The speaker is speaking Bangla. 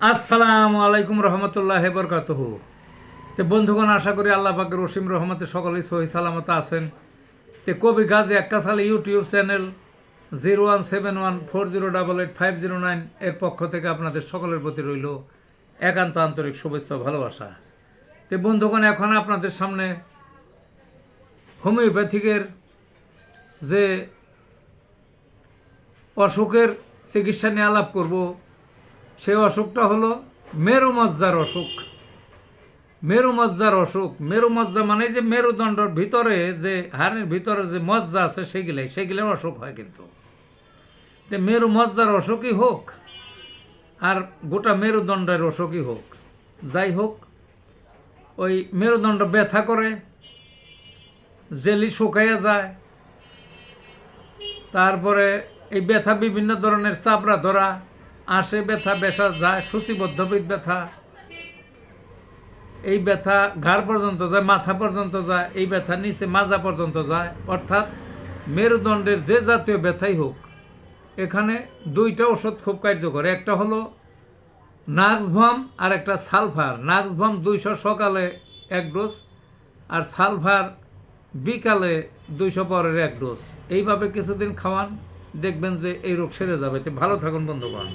আসসালামু আলাইকুম রহমতুল্লাহ বরকাতহ। তে বন্ধুগণ, আশা করি আল্লাহ পাকের রসিম রহমতে সকলেই সহি সালামত আছেন। তে কবি গাজী এক্কাসাল YouTube channel zero one seven one four zero double eight five zero nine এর পক্ষ থেকে আপনাদের সকলের প্রতি রইল একান্ত আন্তরিক শুভেচ্ছা ভালোবাসা। তে বন্ধুগণ, এখন আপনাদের সামনে হোমিওপ্যাথিকের যে অসুখের চিকিৎসা নিয়ে আলাপ করব সেই অসুখটা হলো মেরুমজ্জার অসুখ। মেরুমজ্জার অসুখ। মেরুমজ্জা মানে যে মেরুদণ্ডর ভিতরে যে হাড়ের ভিতরে যে মজ্জা আছে সেগুলাই সেগুলোর অসুখ হয় কিন্তু। যে মেরুমজ্জার অসুখই হোক আর গোটা মেরুদণ্ডের অসুখই হোক। যাই হোক, ওই মেরুদণ্ড ব্যথা করে, জেলি শুকাইয়া যায়, তারপরে এই ব্যথা বিভিন্ন ধরনের চাপড়া ধরা আঁশে ব্যথা বেসা যায় সূচিবদ্ধবিদ ব্যথা, এই ব্যথা ঘাড় পর্যন্ত যায়, মাথা পর্যন্ত যায়, এই ব্যথা নিচে মাজা পর্যন্ত যায়, অর্থাৎ মেরুদণ্ডের যে জাতীয় ব্যথাই হোক, এখানে দুইটা ওষুধ খুব কার্যকর। একটা হলো নাক্সভাম আর একটা সালফার। নাক্সভাম দুইশো সকালে এক ডোজ আর সালফার বিকালে দুইশো পরের এক ডোজ। এইভাবে কিছুদিন খাওয়ান, দেখবেন যে এই রোগ সেরে যাবে। ভালো থাকুন, বন্ধুগণ।